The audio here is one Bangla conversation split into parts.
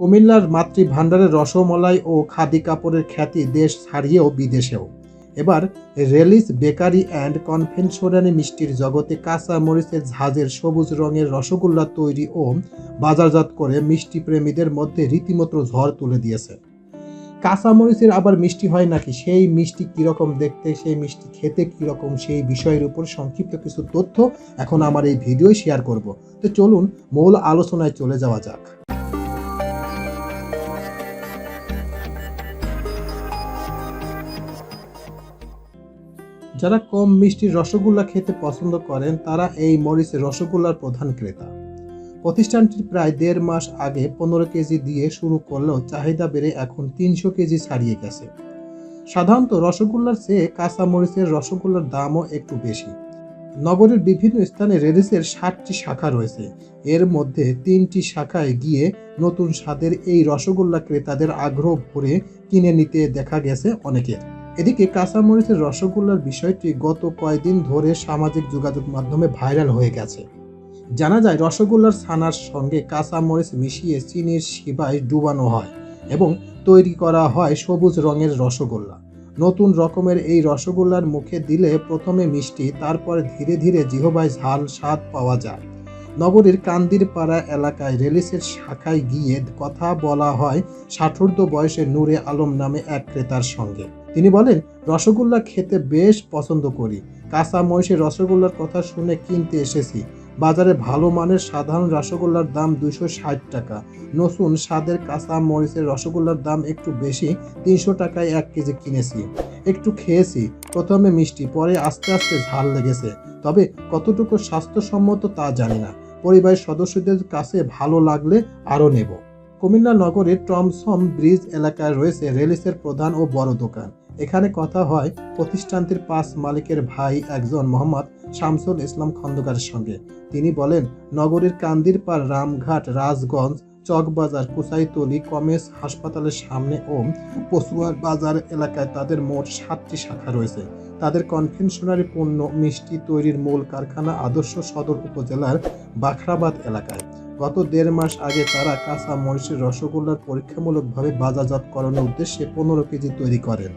কুমিল্লার মাতৃ ভাণ্ডারের রসমলাই ও খাদি কাপড়ের খ্যাতি দেশ ছাড়িয়েও বিদেশেও। এবার রেলিস বেকারি অ্যান্ড কনভেনশনারি মিষ্টির জগতে কাঁচা মরিচের ঝাঁজের সবুজ রঙের রসগোল্লা তৈরি ও বাজারজাত করে মিষ্টি প্রেমীদের মধ্যে রীতিমতো ঝড় তুলে দিয়েছে। কাঁচা মরিচের আবার মিষ্টি হয় নাকি? সেই মিষ্টি কীরকম দেখতে, সেই মিষ্টি খেতে কীরকম, সেই বিষয়ের উপর সংক্ষিপ্ত কিছু তথ্য এখন আমার এই ভিডিও শেয়ার করব। তো চলুন মূল আলোচনায় চলে যাওয়া যাক। যারা কম মিষ্টির রসগোল্লা খেতে পছন্দ করেন, তারা এই মরিচের রসগোল্লার প্রধান ক্রেতা। প্রতিষ্ঠানটি প্রায় দেড় মাস আগে পনেরো কেজি দিয়ে শুরু করলেও চাহিদা বেড়ে এখন তিনশো কেজি ছাড়িয়ে গেছে। সাধারণত রসগোল্লার চেয়ে কাঁচা মরিচের রসগোল্লার দামও একটু বেশি। নগরের বিভিন্ন স্থানে রেডিসের ষাটটি শাখা রয়েছে। এর মধ্যে তিনটি শাখায় গিয়ে নতুন স্বাদের এই রসগোল্লা ক্রেতাদের আগ্রহ ভরে কিনে নিতে দেখা গেছে অনেকের। এদিকে কাঁচামরিচের রসগোল্লার বিষয়টি গত কয়েকদিন ধরে সামাজিক যোগাযোগ মাধ্যমে ভাইরাল হয়ে গেছে। জানা যায়, রসগোল্লার ছানার সঙ্গে কাঁচামরিচ মিশিয়ে চিনির শিবায় ডুবানো হয় এবং তৈরি করা হয় সবুজ রঙের রসগোল্লা। নতুন রকমের এই রসগোল্লার মুখে দিলে প্রথমে মিষ্টি, তারপর ধীরে ধীরে জিহবায় ঝাল স্বাদ পাওয়া যায়। নগরীর কান্দির পাড়া এলাকায় রেলিসের শাখায় গিয়ে কথা বলা হয়, ষাঠোর্ধ বয়সে নূরে আলম নামে এক ক্রেতার সঙ্গে। তিনি বলেন, রসগোল্লা খেতে বেশ পছন্দ করি। কাঁচা মহিষের রসগোল্লার কথা শুনে কিনতে এসেছি। বাজারে ভালো মানের সাধারণ রসগোল্লার দাম দুশো ষাট টাকা। নতুন স্বাদের কাঁচা মরিচের রসগোল্লার দাম একটু বেশি, তিনশো টাকায় এক কেজি কিনেছি। একটু খেয়েছি। প্রথমে মিষ্টি, পরে আস্তে আস্তে ঝাল লেগেছে। তবে কতটুকু স্বাস্থ্যসম্মত তা জানি না। পরিবারের সদস্যদের কাছে ভালো লাগলে আরও নেব। কুমিল্লা নগরের টমসম ব্রিজ এলাকায় রয়েছে রেলিসের প্রধান ও বড় দোকান। এখানে কথা হয় প্রতিষ্ঠানটির পাঁচ মালিকের ভাই একজন মোহাম্মদ শামসুল ইসলাম খন্দকারের সঙ্গে। তিনি বলেন, নগরীর কান্দিরপাড়, রামঘাট, রাজগঞ্জ, চকবাজার, কুসাইতলি, কমেস হাসপাতালের সামনে ও পশুয়ার বাজার এলাকায় তাদের মোট সাতটি শাখা রয়েছে। তাদের কনভেনশনারি পণ্য, মিষ্টি তৈরির মূল কারখানা আদর্শ সদর উপজেলার বাখরাবাদ এলাকায়। গত দেড় মাস আগে তারা কাঁচা মরিচের রসগোল্লার পরীক্ষামূলকভাবে বাজারজাতকরণের উদ্দেশ্যে পনেরো কেজি তৈরি করেন।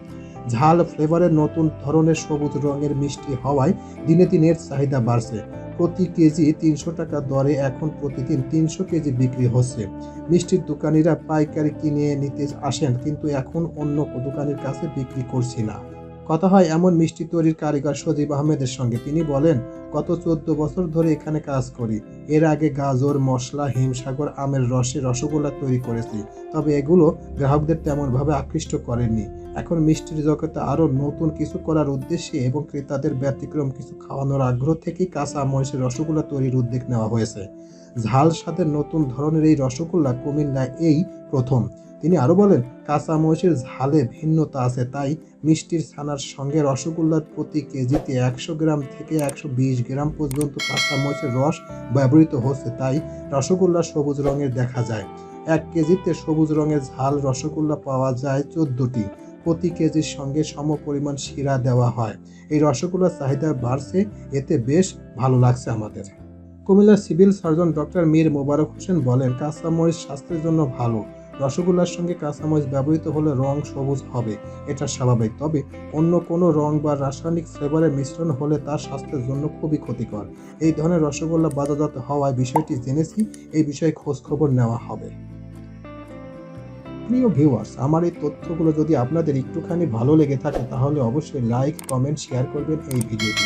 ঝাল ফ্লেভারের নতুন ধরনের সবুজ রঙের মিষ্টি হওয়ায় দিনে দিনে এর চাহিদা বাড়ছে। প্রতি কেজি তিনশো টাকা দরে এখন প্রতিদিন তিনশো কেজি বিক্রি হচ্ছে। মিষ্টির দোকানিরা পাইকারি কিনে নিতে আসেন, কিন্তু এখন অন্য দোকানের কাছে বিক্রি করছি না। কথা হয়, এমন মিষ্টি তৈরির কারিগর সজীব আহমেদের সঙ্গে। তিনি বলেন, গত চোদ্দ বছর ধরে এখানে কাজ করি। এর আগে গাজর, মশলা, হিমসাগর, আমের রসে রসগোল্লা তৈরি করেছি। তবে এগুলো গ্রাহকদের তেমনভাবে আকৃষ্ট করেননি। এখন মিষ্টির জগতে আরও নতুন কিছু করার উদ্দেশ্যে এবং ক্রেতাদের ব্যতিক্রম কিছু খাওয়ানোর আগ্রহ থেকেই কাঁচা মহিষের রসগোল্লা তৈরির উদ্যোগ নেওয়া হয়েছে। ঝাল স্বাদের নতুন ধরনের এই রসগোল্লা কুমিল্লায় এই প্রথম। তিনি আরও বলেন, কাঁচা মহিষের ঝালে ভিন্নতা আছে, তাই মিষ্টির ছানার সঙ্গে রসগোল্লার প্রতি কেজিতে একশো গ্রাম থেকে একশো বিশ গ্রাম পর্যন্ত কাঁচা মরিচের রস ব্যবহৃত হচ্ছে, তাই রসগোল্লা সবুজ রঙের দেখা যায়। এক কেজিতে সবুজ রঙের ঝাল রসগোল্লা পাওয়া যায় চোদ্দটি, প্রতি কেজির সঙ্গে সম পরিমাণ শিরা দেওয়া হয়। এই রসগোল্লার চাহিদা বাড়ছে, এতে বেশ ভালো লাগছে আমাদের। কুমিল্লার civil surgeon doctor Mir Mobarak Hossain বলেন কাঁচামরিচ স্বাস্থ্যের জন্য ভালো। রসগোল্লার সঙ্গে কাঁচামরিচ ব্যবহৃত হলে রং সবুজ হবে, এটা স্বাভাবিক। তবে অন্য কোনো রং বা রাসায়নিক ফ্লেভারের মিশ্রণ হলে তার স্বাস্থ্যের জন্য খুবই ক্ষতিকর। এই ধরনের রসগোল্লা বাজারজাত হওয়ায় বিষয়টি জেনেছি, এই বিষয়ে খোঁজখবর নেওয়া হবে। প্রিয় ভিউয়ার্স, আমার এই তথ্যগুলো যদি আপনাদের একটুখানি ভালো লেগে থাকে, তাহলে অবশ্যই লাইক, কমেন্ট, শেয়ার করবেন এই ভিডিওটি।